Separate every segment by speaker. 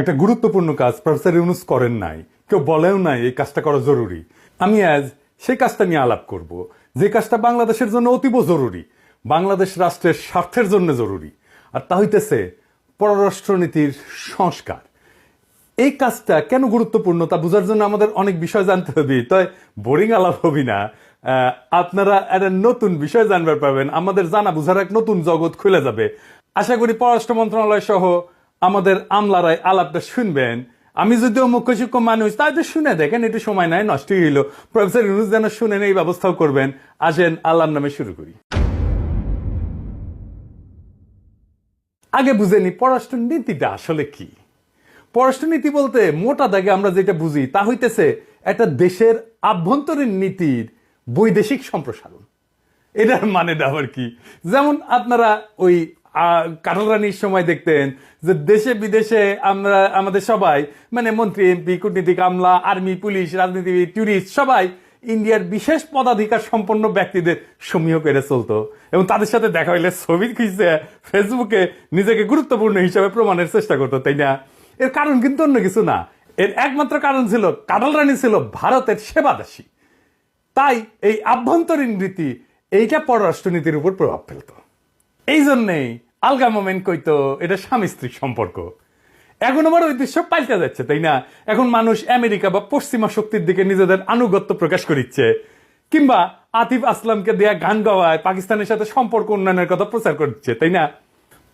Speaker 1: একটা গুরুত্বপূর্ণ কাজ প্রফেসর ইউনুস করেন নাই। কেউ বলেও নাই এই কাজটা করা জরুরি। আমি আজ সেই কাজটা নিয়ে আলাপ করব। যে কাজটা বাংলাদেশের জন্য অতীব জরুরি, বাংলাদেশ রাষ্ট্রের স্বার্থের জন্য জরুরি। আর তা হইতেছে পররাষ্ট্রনীতির সংস্কার। এই কাজটা কেন গুরুত্বপূর্ণ তা বোঝার জন্য আমাদের অনেক বিষয় জানতে হবে। তাই বোরিং আলাপ হবি না। আপনারা একটা নতুন বিষয় জানবার পাবেন। আমাদের জানা বোঝার এক নতুন জগৎ খুলে যাবে। আশা করি পররাষ্ট্র মন্ত্রণালয় সহ আমাদের আমলারাই আলাপটা শুনবেন। আমি যদিও মুখ্য শিক্ষক মানুষ, তাই তো শুনে দেখেন, একটু সময় নাই নষ্ট হইল। প্রফেসর ইউনুস যেন শুনেন এই ব্যবস্থাও করবেন। আসেন আল্লাহর নামে শুরু করি। আগে বুঝেনি পররাষ্ট্র নীতিটা আসলে কি? পররাষ্ট্রনীতি বলতে মোটা দাগে আমরা যেটা বুঝি, তা হইতেছে একটা দেশের আভ্যন্তরীণ নীতির বৈদেশিক সম্প্রসারণ। এটার মানেটা আবার কি? যেমন আপনারা ওই কাটারানির সময় দেখতেন যে দেশে বিদেশে আমরা, আমাদের সবাই মানে মন্ত্রী, এমপি, কূটনীতিক, আমলা, আর্মি, পুলিশ, রাজনীতিবিদ ট্যুরিস্ট সবাই ইন্ডিয়ার বিশেষ পদাধিকার সম্পন্ন ব্যক্তিদের সমীহ করে চলতো। এবং তাদের সাথে দেখা হইলে ছবি খিচে ফেসবুকে নিজেকে গুরুত্বপূর্ণ হিসাবে প্রমাণের চেষ্টা করতো, তাই না? এর কারণ কিন্তু অন্য কিছু না। এর একমাত্র কারণ ছিল কাটাল রানী ছিল ভারতের সেবাদাসী। তাই এই আভ্যন্তরীণ রীতি, এইটা পররাষ্ট্রনীতির উপর প্রভাব ফেলত। এই জন্যেই আলগা মোমেন্ট কইতো, এটা স্বামী স্ত্রীর সম্পর্ক। এখন আবার ওই দৃশ্য পাল্টে যাচ্ছে, তাই না? এখন মানুষ আমেরিকা বা পশ্চিমা শক্তির দিকে নিজেদের আনুগত্য প্রকাশ করিচ্ছে। কিংবা আতিফ আসলামকে দেয়া গান গাওয়ায় পাকিস্তানের সাথে সম্পর্ক উন্নয়নের কথা প্রচার করছে, তাই না?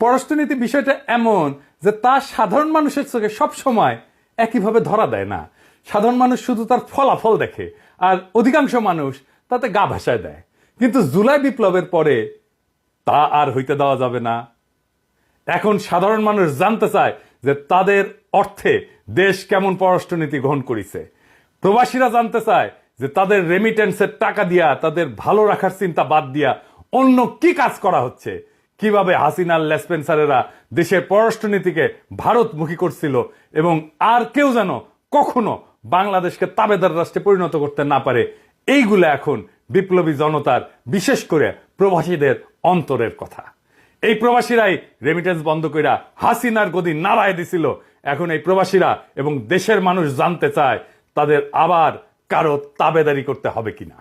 Speaker 1: পররাষ্ট্রনীতি বিষয়টা এমন যে তা সাধারণ মানুষের চোখে সব সময় একইভাবে ধরা দেয় না। সাধারণ মানুষ শুধু তার ফলাফল দেখে, আর অধিকাংশ মানুষ তাতে গা ভাসায় দেয়। কিন্তু জুলাই বিপ্লবের পরে তা আর হইতে দেওয়া যাবে না। এখন সাধারণ মানুষ জানতে চায় যে তাদের অর্থে দেশ কেমন পররাষ্ট্রনীতি গ্রহণ করেছে। প্রবাসীরা জানতে চায় যে তাদের রেমিটেন্সের টাকা দিয়া, তাদের ভালো রাখার চিন্তা বাদ দিয়া অন্য কি কাজ করা হচ্ছে? কীভাবে হাসিনার লেসপেন্সারেরা দেশের পররাষ্ট্রনীতিকে ভারতমুখী করছিল এবং আর কেউ যেন কখনো বাংলাদেশকে তাবেদার রাষ্ট্রে পরিণত করতে না পারে, এইগুলো এখন বিপ্লবী জনতার বিশেষ করে প্রবাসীদের অন্তরের কথা। এই প্রবাসীরাই রেমিটেন্স বন্ধ কইরা হাসিনার গদি নাড়ায় দিছিল। এখন এই প্রবাসীরা এবং দেশের মানুষ জানতে চায় তাদের আবার কারও তাবেদারি করতে হবে কিনা।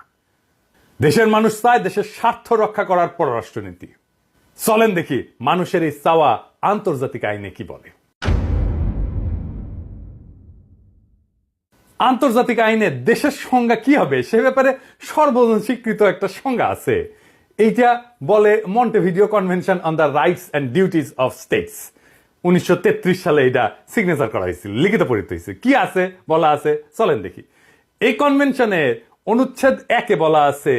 Speaker 1: দেশের মানুষ চায় দেশের স্বার্থ রক্ষা করার পররাষ্ট্রনীতি। চলেন দেখি মানুষের এই চাওয়া আন্তর্জাতিক আইনে কি বলে। আন্তর্জাতিক আইনে দেশের সংজ্ঞা কি হবে সে ব্যাপারে সর্বজন স্বীকৃত একটা সংজ্ঞা আছে। এইটা বলে Montevideo convention on the rights and duties of states উনিশশো সালে এটা সিগনেচার করা হয়েছিল, লিখিত পরিত হয়েছে কি আছে? বলা আছে। চলেন দেখি। এই কনভেনশনের অনুচ্ছেদ একে বলা আছে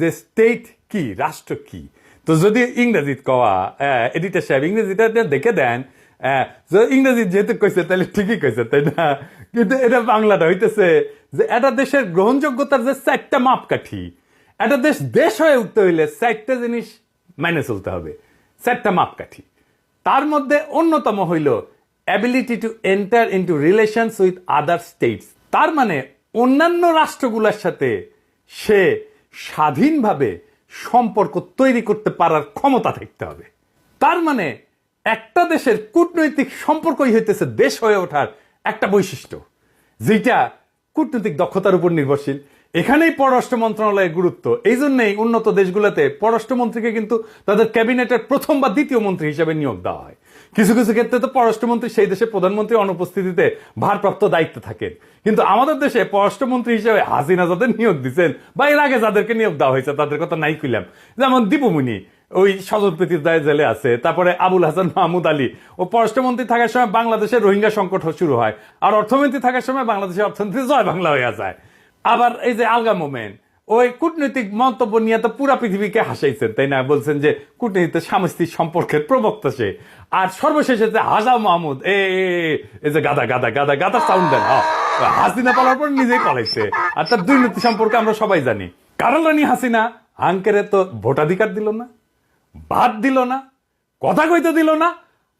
Speaker 1: যে স্টেট কি, রাষ্ট্র কি। তো যদি ইংরেজিত কওয়া এডিটার সাহেব ইংরেজিটা দেখে দেন ইংরেজি যেহেতু কইছে তাহলে ঠিকই কইছে, তাই না? কিন্তু এটা বাংলাটা হইতেছে যে এটা দেশের গ্রহণযোগ্যতার যে চারটা মাপকাঠি একটা দেশ দেশ হয়ে উঠতে হইলে চারটা জিনিস মেনে চলতে হবে। চারটা মাপকাঠি। তার মধ্যে অন্যতম হইল ability to enter into relations with other states তার মানে অন্যান্য রাষ্ট্রগুলোর সাথে সে স্বাধীনভাবে সম্পর্ক তৈরি করতে পারার ক্ষমতা থাকতে হবে। তার মানে একটা দেশের কূটনৈতিক সম্পর্কই হইতেছে দেশ হয়ে ওঠার একটা বৈশিষ্ট্য যেটা কূটনৈতিক দক্ষতার উপর নির্ভরশীল। এখানেই পররাষ্ট্র মন্ত্রণালয়ের গুরুত্ব। এই জন্যই উন্নত দেশগুলোতে পররাষ্ট্রমন্ত্রীকে কিন্তু তাদের ক্যাবিনেটের প্রথম বা দ্বিতীয় মন্ত্রী হিসেবে নিয়োগ দেওয়া হয়। কিছু কিছু ক্ষেত্রে তো পররাষ্ট্রমন্ত্রী সেই দেশের প্রধানমন্ত্রী অনুপস্থিতিতে ভারপ্রাপ্ত দায়িত্ব থাকেন। কিন্তু আমাদের দেশে পররাষ্ট্রমন্ত্রী হিসেবে হাসিনা যাদের নিয়োগ দিচ্ছেন বা এর আগে যাদেরকে নিয়োগ দেওয়া হয়েছে, তাদের কথা নাই কইলাম। যেমন দীপুমণি, ওই সজলপ্রীতির দায় জেলে আছে, তারপরে আবুল হাসান মাহমুদ আলী। ও পররাষ্ট্রমন্ত্রী থাকার সময় বাংলাদেশের রোহিঙ্গা সংকট শুরু হয়। আর অর্থমন্ত্রী থাকার সময় বাংলাদেশের অর্থনীতি জয় বাংলা হয়ে যায়। আবার এই যে আলগা মোমেন্ট ওই কূটনৈতিক মন্তব্য নিয়ে তো পুরা পৃথিবীকে হাসাইছেন, তাই না? বলছেন যে কূটনীতিতে স্বামী সম্পর্কের প্রবক্তা সে। আর সর্বশেষে যে হাজা মাহমুদ, এ এই যে গাদা গাদা গাদা গাদা সাউন্ড দেন হ্যাঁ। হাসিনা পালার পর নিজেই পালাইছে। আর তার দুর্নীতি সম্পর্কে আমরা সবাই জানি। কারণ রানী হাসিনা? আঙ্কেরে তো ভোটাধিকার দিল না, বাদ দিল না, কথা কইতে দিল না,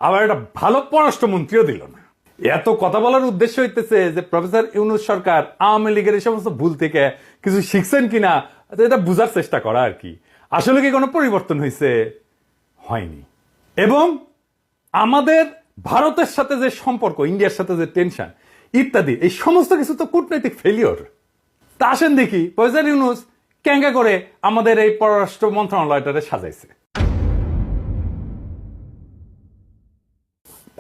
Speaker 1: আবার একটা ভালো পররাষ্ট্রমন্ত্রীও দিল না। এত কথা বলার উদ্দেশ্য হইতেছে যে প্রফেসর ইউনুস সরকার আওয়ামী লীগের এই সমস্ত ভুল থেকে কিছু শিখছেন কিনা এটা বুঝার চেষ্টা করা আর কি। আসলে কি কোনো পরিবর্তন হয়েছে হয়নি। এবং আমাদের ভারতের সাথে যে সম্পর্ক, ইন্ডিয়ার সাথে যে টেনশন ইত্যাদি, এই সমস্ত কিছু তো কূটনৈতিক ফেলিওর তা আসেন দেখি পয়সার ইউনুস ক্যাঙ্গা করে আমাদের এই পররাষ্ট্র মন্ত্রণালয়টারে সাজাইছে।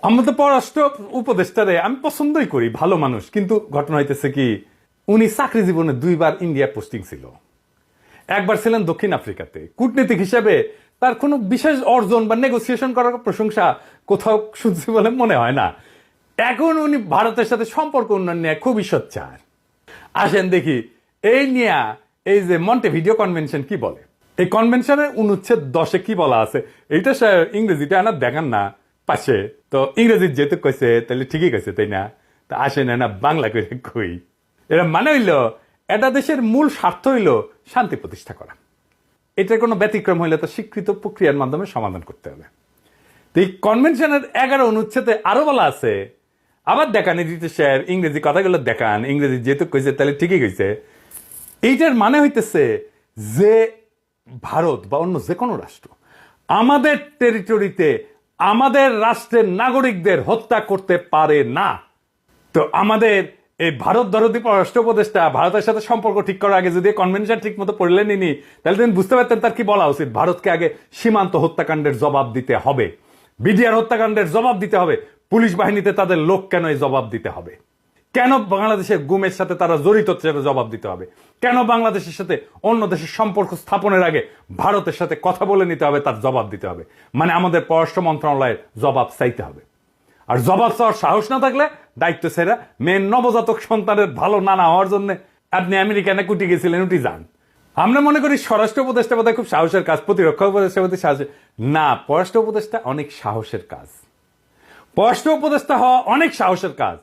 Speaker 1: আমাদের পররাষ্ট্র উপদেষ্টারে আমি পছন্দই করি, ভালো মানুষ। কিন্তু ঘটনা হইতেছে কি, উনি চাকরি জীবনে দুইবার ইন্ডিয়া পোস্টিং ছিল। একবার ছিলেন দক্ষিণ আফ্রিকাতে। কূটনীতিক হিসেবে তার কোনো বিশেষ অর্জন বা নেগোসিয়েশন করার প্রশংসা কোথাও শুনছি বলে মনে হয় না। এখন উনি ভারতের সাথে সম্পর্ক উন্নয়ন নিয়ে খুবই সোচ্চার। আসেন দেখি, এই নিয়ে এই যে মন্টে ভিডিও কনভেনশন কি বলে? এই কনভেনশনের অনুচ্ছেদ দশে কি বলা আছে? এইটা ইংরেজিটা আনার দেখান না। পাশে তো ইংরেজি যেহেতু কইছে তাহলে ঠিকই কইছে তাই না? তা আসে না না, বাংলা করে কই? এরা মানে হইল, এটা দেশের মূল স্বার্থ হইল শান্তি প্রতিষ্ঠা করা। এটার কোনো ব্যতিক্রম হইলে তো স্বীকৃত প্রক্রিয়ার মাধ্যমে সমাধান করতে হবে। তো এই কনভেনশনের এগারো অনুচ্ছেদে আরও বলা আছে, আবার দেখান এডিটর স্যার, ইংরেজি কথাগুলো দেখান, ইংরেজি যেহেতু কইছে, তাহলে ঠিকই কইছে। এইটার মানে হইতেছে যে ভারত বা অন্য যে কোনো রাষ্ট্র আমাদের টেরিটরিতে আমাদের রাষ্ট্রের নাগরিকদের হত্যা করতে পারে না। তো আমাদের এই ভারত দরদি পররাষ্ট্র উপদেষ্টা ভারতের সাথে সম্পর্ক ঠিক করার আগে যদি কনভেনশন ঠিক মতো পড়লেন নি তাহলে তিনি বুঝতে পারতেন তার কি বলা উচিত। ভারতকে আগে সীমান্ত হত্যাকাণ্ডের জবাব দিতে হবে। বিডিআর হত্যাকাণ্ডের জবাব দিতে হবে। পুলিশ বাহিনীতে তাদের লোক কেন এই জবাব দিতে হবে? কেন বাংলাদেশের গুমের সাথে তারা জড়িত সেটা জবাব দিতে হবে? কেন বাংলাদেশের সাথে অন্য দেশের সম্পর্ক স্থাপনের আগে ভারতের সাথে কথা বলে নিতে হবে, তার জবাব দিতে হবে? মানে আমাদের পররাষ্ট্র মন্ত্রণালয়ের জবাব চাইতে হবে। আর জবাব চাওয়ার সাহস না থাকলে দায়িত্ব সেরা মেন নবজাতক সন্তানের ভালো নানা হওয়ার জন্য আপনি আমেরিকানে কুটি গেছিলেন, উঠি যান। আমরা মনে করি স্বরাষ্ট্র উপদেষ্টা বোধহয় খুব সাহসের কাজ, প্রতিরক্ষা উপদেষ্টা বোধহয় সাহসের না, পররাষ্ট্র উপদেষ্টা অনেক সাহসের কাজ। পররাষ্ট্র উপদেষ্টা হওয়া অনেক সাহসের কাজ।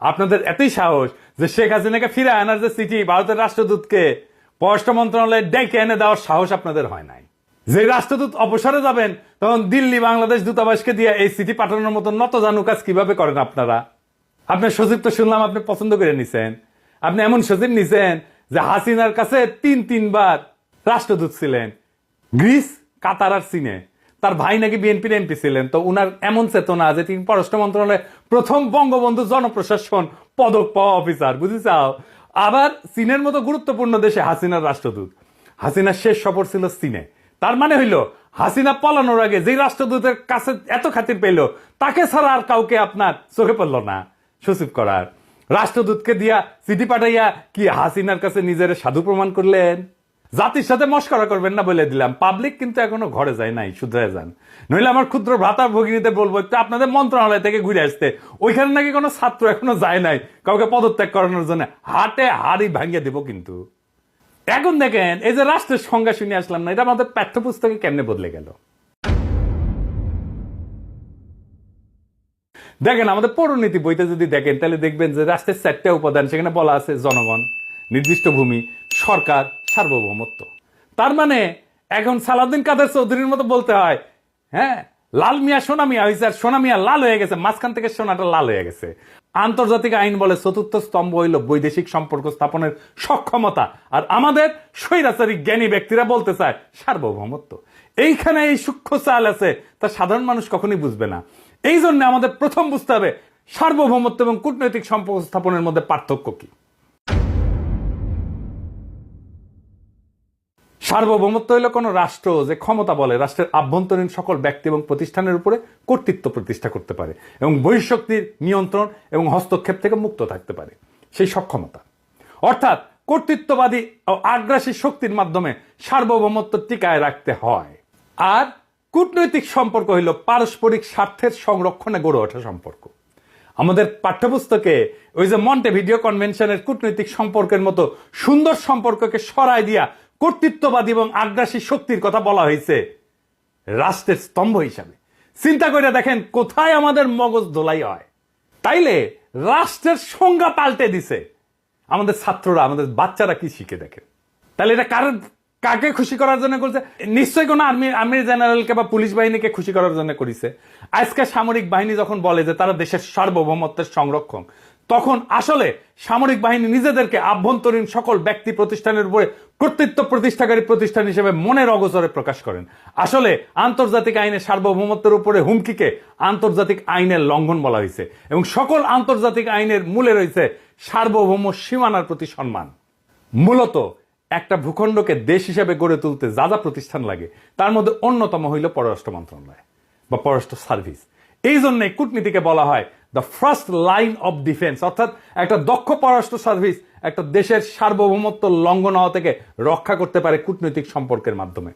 Speaker 1: আপনাদের এতই সাহস যে শেখ হাসিনাকে ফিরে আনার যে চিঠি ভারতের রাষ্ট্রদূতকে পররাষ্ট্র মন্ত্রণালয়ে ডেকে এনে দেওয়ার সাহস আপনাদের হয় নাই। যে রাষ্ট্রদূত অবসরে যাবেন, তখন দিল্লি, বাংলাদেশ দূতাবাসকে দিয়ে এই চিঠি পাঠানোর মতো নত জানু কাজ কীভাবে করেন আপনারা? আপনার সচিব তো শুনলাম আপনি পছন্দ করে নিছেন। আপনি এমন সচিব নিছেন যে হাসিনার কাছে তিন তিনবার রাষ্ট্রদূত ছিলেন। গ্রিস, কাতার আর চীনে। তার ভাই নাকি বিএনপির এমপি ছিলেন। তো উনার এমন চেতনা যে তিনি পররাষ্ট্র মন্ত্রণালয়ে প্রথম বঙ্গবন্ধু জনপ্রশাসন পদক পাওয়া অফিসার বুঝেছাও? আবার চীনের মতো গুরুত্বপূর্ণ দেশে হাসিনার রাষ্ট্রদূত। হাসিনার শেষ সফর ছিল চীনে। তার মানে হইল, হাসিনা পালানোর আগে যেই রাষ্ট্রদূতের কাছে এত খাতির পেল তাকে ছাড়া আর কাউকে আপনার চোখে পড়ল না, সচিব করার। রাষ্ট্রদূতকে দিয়া চিঠি পাঠাইয়া কি হাসিনার কাছে নিজের সাধু প্রমাণ করলেন? জাতির সাথে মস্করা করবেন না বলে দিলাম। পাবলিক কিন্তু এখনও ঘরে যায় নাই শুধরে যান। নইলে আমার ক্ষুদ্র ভ্রাতা ভগিনীদের বলব, একটু আপনাদের মন্ত্রণালয় থেকে ঘুরে আসতে। ওইখানে নাকি কোনো ছাত্র এখনও যায় নাই, কাউকে পদত্যাগ করানোর জন্য। হাটে হাড়ি ভাঙিয়ে দেবো কিন্তু। এখন দেখেন, এই যে রাষ্ট্রের সংজ্ঞা শুনে আসলাম না, এটা আমাদের পাঠ্যপুস্তকে কেমনে বদলে গেল? দেখেন, আমাদের পৌরনীতি বইতে যদি দেখেন, তাহলে দেখবেন যে রাষ্ট্রের চারটা উপাদান, সেখানে বলা আছে জনগণ, নির্দিষ্ট ভূমি, সরকার সার্বভৌমত্ব। তার মানে এখন সালাউদ্দিন কাদের চৌধুরীর মতো বলতে হয় হ্যাঁ লাল মিয়া, সোনা মিয়া হয়েছে আর সোনা মিয়া লাল হয়ে গেছে, মাঝখান থেকে সোনাটা লাল হয়ে গেছে। আন্তর্জাতিক আইন বলে চতুর্থ স্তম্ভ হইল বৈদেশিক সম্পর্ক স্থাপনের সক্ষমতা, আর আমাদের স্বৈরাচারী জ্ঞানী ব্যক্তিরা বলতে চায় সার্বভৌমত্ব। এইখানে এই সূক্ষ্ম চাল আছে, তা সাধারণ মানুষ কখনই বুঝবে না। এই জন্য আমাদের প্রথম বুঝতে হবে সার্বভৌমত্ব এবং কূটনৈতিক সম্পর্ক স্থাপনের মধ্যে পার্থক্য কি। সার্বভৌমত্ব হইল কোন রাষ্ট্র যে ক্ষমতা বলে, রাষ্ট্রের আভ্যন্তরীণ সকল ব্যক্তি এবং প্রতিষ্ঠানের উপরে কর্তৃত্ব প্রতিষ্ঠা করতে পারে এবং বহিঃশক্তির নিয়ন্ত্রণ এবং হস্তক্ষেপ থেকে মুক্ত থাকতে পারে, সেই সক্ষমতা অর্থাৎ কর্তৃত্ববাদী ও আগ্রাসী শক্তির মাধ্যমে সার্বভৌমত্ব টিকায় রাখতে হয়। আর কূটনৈতিক সম্পর্ক হইল পারস্পরিক স্বার্থের সংরক্ষণে গড়ে ওঠা সম্পর্ক। আমাদের পাঠ্যপুস্তকে ওই যে মন্টে ভিডিও কনভেনশনের কূটনৈতিক সম্পর্কের মতো সুন্দর সম্পর্ককে সরাই দিয়া কর্তৃত্ববাদী এবং আগ্রাসী শক্তির কথা বলা হয়েছে রাষ্ট্রের স্তম্ভ হিসাবে। চিন্তা করে দেখেন কোথায় আমাদের মগজ ধোলাই হয়। তাইলে রাষ্ট্রের সংজ্ঞা পাল্টে দিছে। আমাদের ছাত্ররা, আমাদের বাচ্চারা কি শিখে দেখে তাহলে এটা কার কাকে খুশি করার জন্য করছে? নিশ্চয়ই কোনো আর্মি আর্মি জেনারেলকে বা পুলিশ বাহিনীকে খুশি করার জন্য করেছে। আজকে সামরিক বাহিনী যখন বলে যে তারা দেশের সার্বভৌমত্বের সংরক্ষণ তখন আসলে সামরিক বাহিনী নিজেদেরকে আভ্যন্তরীণ সকল ব্যক্তি প্রতিষ্ঠানের উপরে কর্তৃত্ব প্রতিষ্ঠাকারী প্রতিষ্ঠান হিসেবে মনের অগোচরে প্রকাশ করেন। আসলে আন্তর্জাতিক আইনের সার্বভৌমত্বের উপরে হুমকিকে আন্তর্জাতিক আইনের লঙ্ঘন বলা হয়েছে এবং সকল আন্তর্জাতিক আইনের মূলে রয়েছে সার্বভৌম সীমানার প্রতি সম্মান। মূলত একটা ভূখণ্ডকে দেশ হিসেবে গড়ে তুলতে যা যা প্রতিষ্ঠান লাগে, তার মধ্যে অন্যতম হইল পররাষ্ট্র মন্ত্রণালয় বা পররাষ্ট্র সার্ভিস। এই জন্যে কূটনীতিকে বলা হয় the first line of defence অর্থাৎ একটা দক্ষ পররাষ্ট্র সার্ভিস একটা দেশের সার্বভৌমত্ব লঙ্ঘন হওয়া থেকে রক্ষা করতে পারে কূটনৈতিক সম্পর্কের মাধ্যমে।